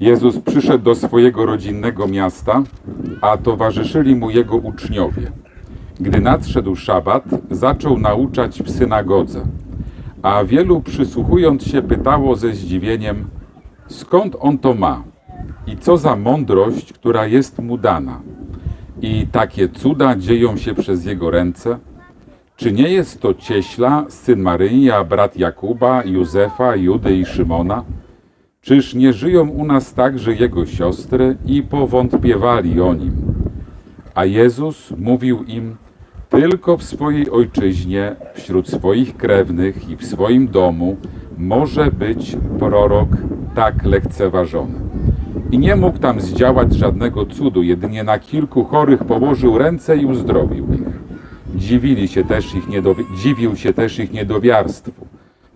Jezus przyszedł do swojego rodzinnego miasta, a towarzyszyli mu jego uczniowie. Gdy nadszedł szabat, zaczął nauczać w synagodze, a wielu przysłuchując się pytało ze zdziwieniem, skąd on to ma i co za mądrość, która jest mu dana. I takie cuda dzieją się przez jego ręce. Czy nie jest to cieśla, syn Maryi, a brat Jakuba, Józefa, Judy i Szymona? Czyż nie żyją u nas także jego siostry i powątpiewali o nim? A Jezus mówił im, tylko w swojej ojczyźnie, wśród swoich krewnych i w swoim domu może być prorok tak lekceważony. I nie mógł tam zdziałać żadnego cudu, jedynie na kilku chorych położył ręce i uzdrowił ich. Dziwili się też ich niedowi- dziwił się też ich niedowiarstwu.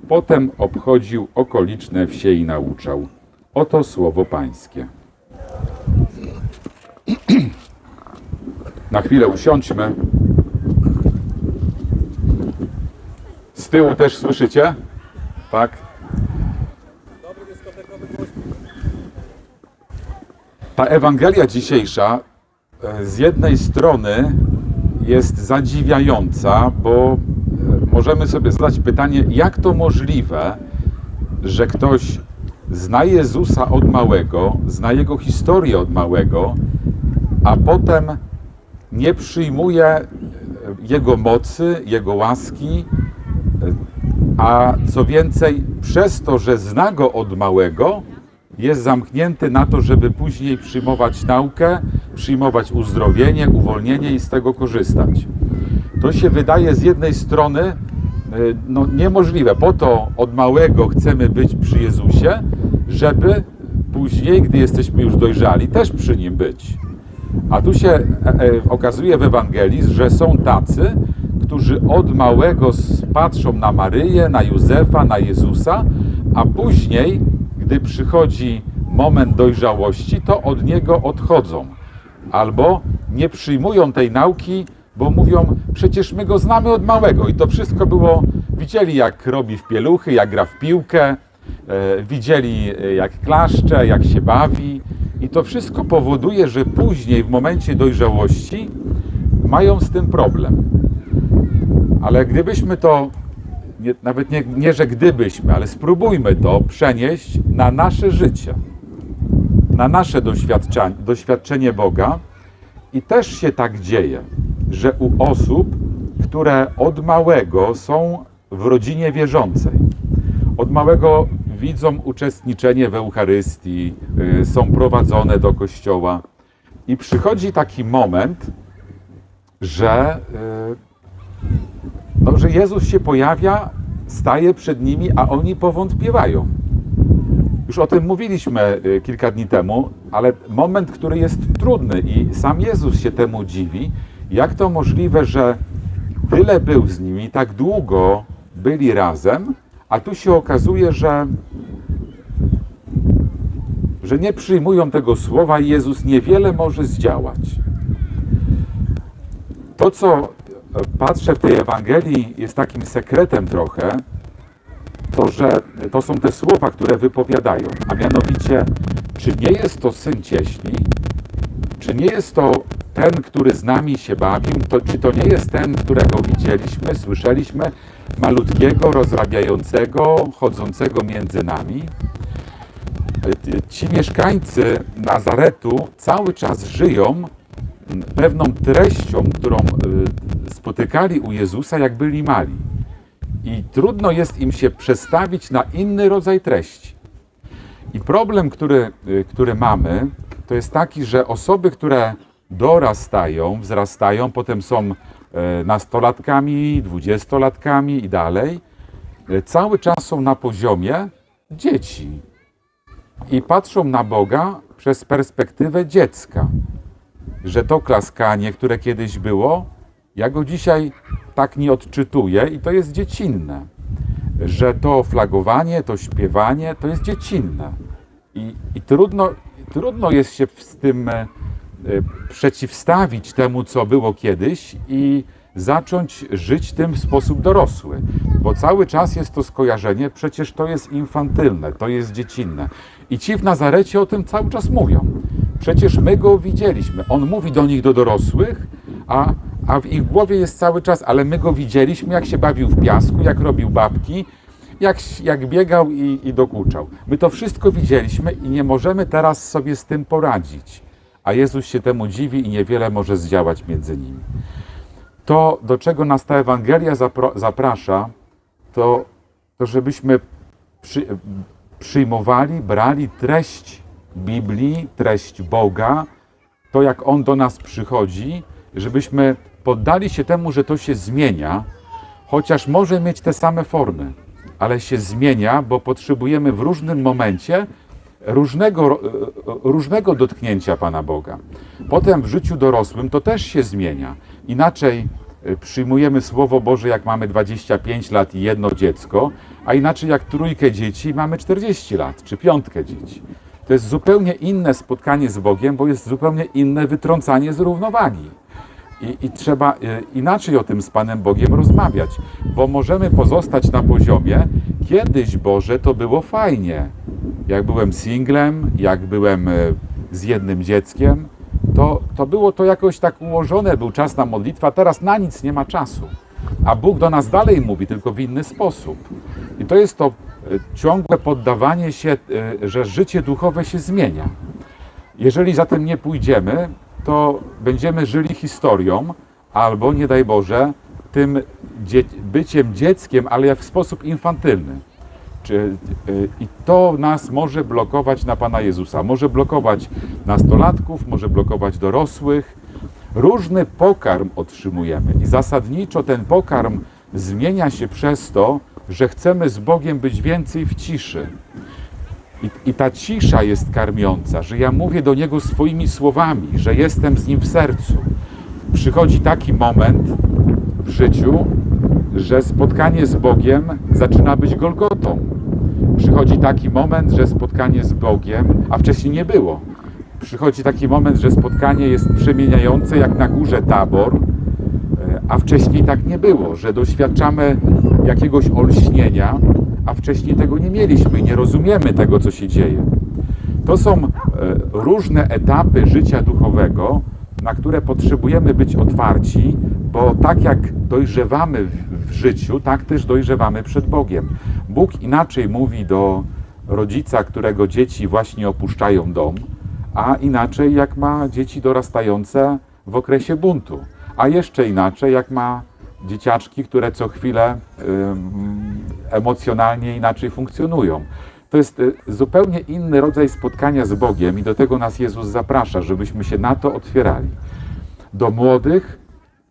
Potem obchodził okoliczne wsie i nauczał. Oto słowo Pańskie. Na chwilę usiądźmy. Z tyłu też słyszycie? Tak? Ta Ewangelia dzisiejsza e, z jednej strony jest zadziwiająca, bo możemy sobie zadać pytanie, jak to możliwe, że ktoś zna Jezusa od małego, zna jego historię od małego, a potem nie przyjmuje jego mocy, jego łaski, a co więcej, przez to, że zna go od małego, jest zamknięty na to, żeby później przyjmować naukę, przyjmować uzdrowienie, uwolnienie i z tego korzystać. To się wydaje z jednej strony e, no, niemożliwe. Po to od małego chcemy być przy Jezusie, żeby później, gdy jesteśmy już dojrzali, też przy Nim być. A tu się e, e, okazuje w Ewangelii, że są tacy, którzy od małego patrzą na Maryję, na Józefa, na Jezusa, a później, gdy przychodzi moment dojrzałości, to od niego odchodzą. Albo nie przyjmują tej nauki, bo mówią, przecież my go znamy od małego. I to wszystko było, widzieli jak robi w pieluchy, jak gra w piłkę, e, widzieli e, jak klaszcze, jak się bawi. I to wszystko powoduje, że później, w momencie dojrzałości, mają z tym problem. Ale gdybyśmy to, nie, nawet nie, nie, że gdybyśmy, ale spróbujmy to przenieść na nasze życie, na nasze doświadczenie, doświadczenie Boga, i też się tak dzieje, że u osób, które od małego są w rodzinie wierzącej, od małego widzą uczestniczenie w Eucharystii, y, są prowadzone do kościoła, i przychodzi taki moment, że, y, no, że Jezus się pojawia, staje przed nimi, a oni powątpiewają. Już o tym mówiliśmy y, kilka dni temu, ale moment, który jest trudny i sam Jezus się temu dziwi, jak to możliwe, że tyle był z nimi, tak długo byli razem, a tu się okazuje, że, że nie przyjmują tego słowa i Jezus niewiele może zdziałać. To, co patrzę w tej Ewangelii, jest takim sekretem trochę, to, że to są te słowa, które wypowiadają, a mianowicie, czy nie jest to syn cieśli, czy nie jest to ten, który z nami się bawił, to, czy to nie jest ten, którego widzieliśmy, słyszeliśmy, malutkiego, rozrabiającego, chodzącego między nami? Ci mieszkańcy Nazaretu cały czas żyją pewną treścią, którą y, spotykali u Jezusa, jak byli mali. I trudno jest im się przestawić na inny rodzaj treści. I problem, który, y, który mamy, to jest taki, że osoby, które dorastają, wzrastają, potem są e, nastolatkami, dwudziestolatkami i dalej, e, cały czas są na poziomie dzieci i patrzą na Boga przez perspektywę dziecka. Że to klaskanie, które kiedyś było, ja go dzisiaj tak nie odczytuję i to jest dziecinne. Że to flagowanie, to śpiewanie to jest dziecinne. I, i trudno, trudno jest się z tym e, przeciwstawić temu, co było kiedyś i zacząć żyć tym w sposób dorosły. bo cały czas jest to skojarzenie, przecież to jest infantylne, to jest dziecinne. I ci w Nazarecie o tym cały czas mówią. Przecież my go widzieliśmy. On mówi do nich, do dorosłych, a, a w ich głowie jest cały czas, ale my go widzieliśmy, jak się bawił w piasku, jak robił babki, jak, jak biegał i, i dokuczał. My to wszystko widzieliśmy i nie możemy teraz sobie z tym poradzić. A Jezus się temu dziwi i niewiele może zdziałać między nimi. To, do czego nas ta Ewangelia zaprasza, to, to żebyśmy przy, przyjmowali, brali treść Biblii, treść Boga, to jak On do nas przychodzi, żebyśmy poddali się temu, że to się zmienia, chociaż może mieć te same formy, ale się zmienia, bo potrzebujemy w różnym momencie różnego, różnego dotknięcia Pana Boga. Potem w życiu dorosłym to też się zmienia. Inaczej y, przyjmujemy Słowo Boże, jak mamy 25 lat i jedno dziecko, a inaczej jak trójkę dzieci mamy 40 lat, czy piątkę dzieci. To jest zupełnie inne spotkanie z Bogiem, bo jest zupełnie inne wytrącanie z równowagi. I, I, trzeba y, inaczej o tym z Panem Bogiem rozmawiać, bo możemy pozostać na poziomie, kiedyś Boże to było fajnie. Jak byłem singlem, jak byłem y, z jednym dzieckiem, to, to było to jakoś tak ułożone, był czas na modlitwę, a teraz na nic nie ma czasu. A Bóg do nas dalej mówi, tylko w inny sposób. I to jest to y, ciągłe poddawanie się, y, że życie duchowe się zmienia. Jeżeli za tym nie pójdziemy, to będziemy żyli historią, albo nie daj Boże, tym dzie byciem dzieckiem, ale w sposób infantylny. Czy, y, I to nas może blokować na Pana Jezusa. Może blokować nastolatków, może blokować dorosłych. Różny pokarm otrzymujemy i zasadniczo ten pokarm zmienia się przez to, że chcemy z Bogiem być więcej w ciszy. I, I, ta cisza jest karmiąca, że ja mówię do Niego swoimi słowami, że jestem z Nim w sercu. Przychodzi taki moment w życiu, że spotkanie z Bogiem zaczyna być Golgotą. Przychodzi taki moment, że spotkanie z Bogiem, a wcześniej nie było. Przychodzi taki moment, że spotkanie jest przemieniające, jak na górze Tabor, a wcześniej tak nie było, że doświadczamy jakiegoś olśnienia, a wcześniej tego nie mieliśmy, nie rozumiemy tego, co się dzieje. To są e, różne etapy życia duchowego, na które potrzebujemy być otwarci, bo tak jak dojrzewamy w życiu, tak też dojrzewamy przed Bogiem. Bóg inaczej mówi do rodzica, którego dzieci właśnie opuszczają dom, a inaczej jak ma dzieci dorastające w okresie buntu, a jeszcze inaczej jak ma dzieciaczki, które co chwilę emocjonalnie inaczej funkcjonują. To jest y, zupełnie inny rodzaj spotkania z Bogiem i do tego nas Jezus zaprasza, żebyśmy się na to otwierali. Do młodych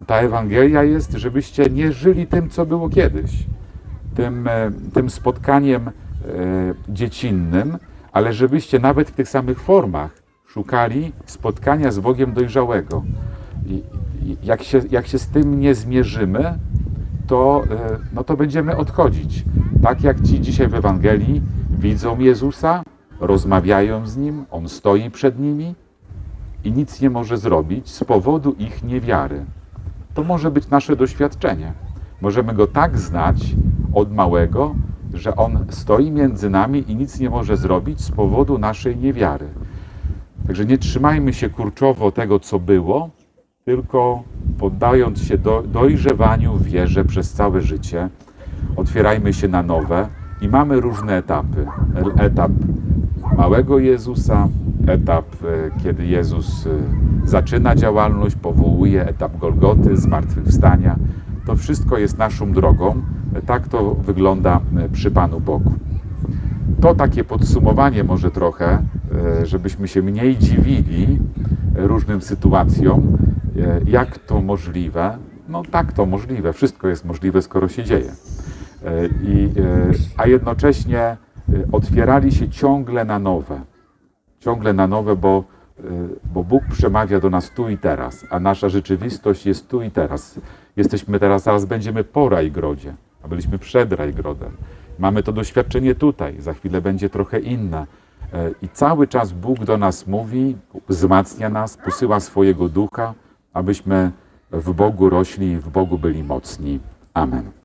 ta Ewangelia jest, żebyście nie żyli tym, co było kiedyś, tym, e, tym spotkaniem e, dziecinnym, ale żebyście nawet w tych samych formach szukali spotkania z Bogiem dojrzałego. I, jak się, jak się z tym nie zmierzymy, to, e, no to będziemy odchodzić. Tak jak ci dzisiaj w Ewangelii widzą Jezusa, rozmawiają z Nim, On stoi przed nimi i nic nie może zrobić z powodu ich niewiary. To może być nasze doświadczenie. Możemy Go tak znać od małego, że On stoi między nami i nic nie może zrobić z powodu naszej niewiary. Także nie trzymajmy się kurczowo tego, co było, tylko poddając się do, dojrzewaniu wierze przez całe życie, otwierajmy się na nowe i mamy różne etapy. Etap małego Jezusa, etap, e, kiedy Jezus e, zaczyna działalność, powołuje, etap Golgoty, zmartwychwstania. To wszystko jest naszą drogą. Tak to wygląda e, przy Panu Bogu. To takie podsumowanie może trochę, żebyśmy się mniej dziwili różnym sytuacjom, E, jak to możliwe? No tak to możliwe, wszystko jest możliwe, skoro się dzieje. E, I, e, a jednocześnie otwierali się ciągle na nowe. Ciągle na nowe, bo, bo Bóg przemawia do nas tu i teraz, a nasza rzeczywistość jest tu i teraz. Jesteśmy teraz, zaraz będziemy po Rajgrodzie, a byliśmy przed Rajgrodem. Mamy to doświadczenie tutaj, za chwilę będzie trochę inne. I cały czas Bóg do nas mówi, wzmacnia nas, posyła swojego ducha, abyśmy w Bogu rośli i w Bogu byli mocni. Amen.